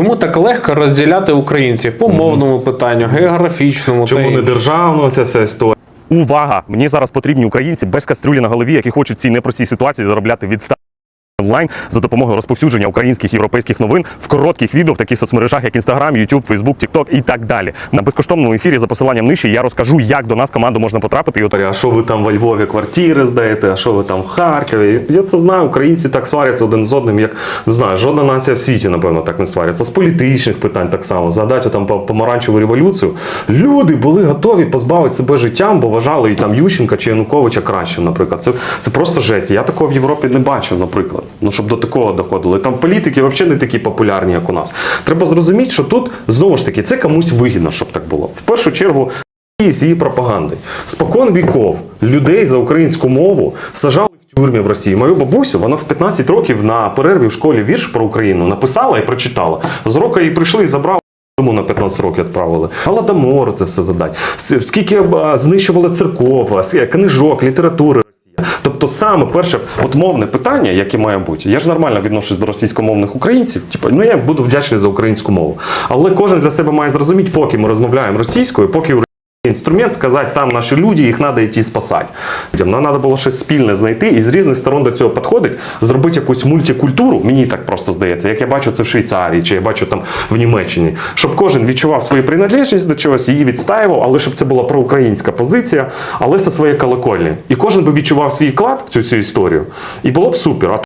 Чому так легко розділяти українців по мовному питанню, географічному та Чому не й- державно ця вся історія? Увага! Мені зараз потрібні українці без кастрюлі на голові, які хочуть в цій непростій ситуації заробляти від 100 онлайн за допомогою розповсюдження українських європейських новин в коротких відео в таких соцмережах, як Instagram, YouTube, Facebook, TikTok і так далі. На безкоштовному ефірі за посиланням нижче я розкажу, як до нас команду можна потрапити. І А що ви там во Львові квартири здаєте, а що ви там в Харкові? Я це знаю, українці так сваряться один з одним, як не знаю, жодна нація в світі, напевно, так не сваряться. З політичних питань так само. Згадайте там по- помаранчеву революцію. Люди були готові позбавити себе життям, бо вважали і там Ющенка чи Януковича кращим, наприклад. Це, це просто жесть. Я такого в Європі не бачив, наприклад. Ну, щоб до такого доходило. І Там політики взагалі не такі популярні, як у нас. Треба зрозуміти, що тут знову ж таки це комусь вигідно, щоб так було. В першу чергу. З її пропагандою. Спокон віков людей за українську мову сажали в тюрмі в Росії. Мою бабусю, вона в 15 років на перерві в школі вірш про Україну написала і прочитала. З року її прийшли і забрали. Тому на 15 років відправили. Голодомор це все задать. Скільки знищували церков, книжок, літератури. Тобто саме перше от мовне питання, яке має бути. Я ж нормально відношусь до російськомовних українців. Типу, ну я буду вдячний за українську мову. Але кожен для себе має зрозуміти, поки ми розмовляємо російською, поки інструмент сказати, там наші люди, їх треба йти спасати. Людям нам треба було щось спільне знайти і з різних сторон до цього підходить, зробити якусь мультикультуру. Мені так просто здається, як я бачу це в Швейцарії, чи я бачу там в Німеччині, щоб кожен відчував свою приналежність до чогось, її відстаював, але щоб це була проукраїнська позиція, але зі своєї колокольні. І кожен би відчував свій вклад в цю всю історію. І було б супер.